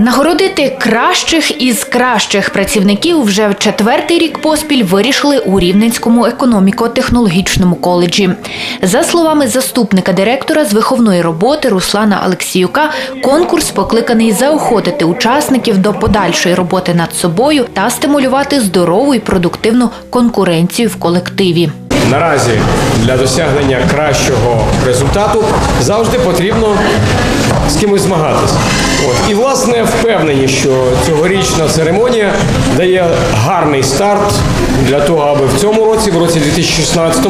Нагородити кращих із кращих працівників вже в четвертий рік поспіль вирішили у Рівненському економіко-технологічному коледжі. За словами заступника директора з виховної роботи Руслана Алексіюка, конкурс покликаний заохотити учасників до подальшої роботи над собою та стимулювати здорову і продуктивну конкуренцію в колективі. Наразі для досягнення кращого результату завжди потрібно з кимось змагатися. От. І власне впевнені, що цьогорічна церемонія дає гарний старт для того, аби в цьому році, в році 2016,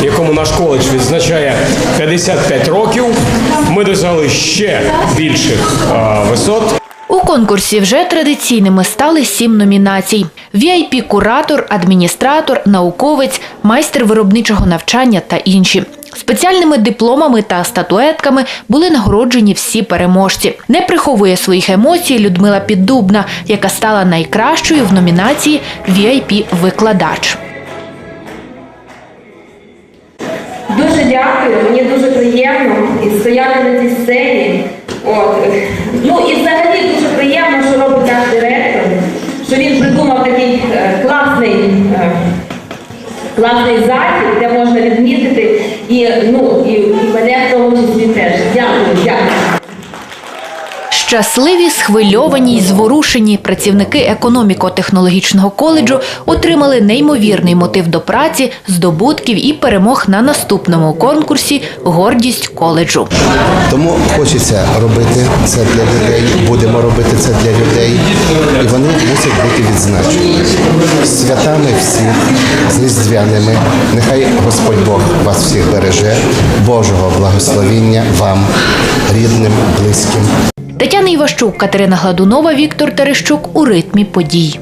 в якому наш коледж відзначає 55 років, ми досягли ще більших а, висот. У конкурсі вже традиційними стали сім номінацій: vip куратор адміністратор, науковець, майстер виробничого навчання та інші. Спеціальними дипломами та статуетками були нагороджені всі переможці. Не приховує своїх емоцій Людмила Піддубна, яка стала найкращою в номінації vip викладач Дуже дякую, мені дуже приємно стояти на цій сцені. От. Ну і взагалі дуже приємно, що робить наш директор, що він придумав такий е, класний, е, класний захід, де і, ну, і, Щасливі, схвильовані й зворушені працівники економіко-технологічного коледжу отримали неймовірний мотив до праці, здобутків і перемог на наступному конкурсі Гордість коледжу. Тому хочеться робити це для людей, будемо робити це для людей, і вони мусять бути відзначені. Святами всіх, з різдвяними. Нехай Господь Бог вас всіх береже, Божого благословіння вам, рідним, близьким. Тетяна Іващук, Катерина Гладунова, Віктор Терещук у ритмі подій.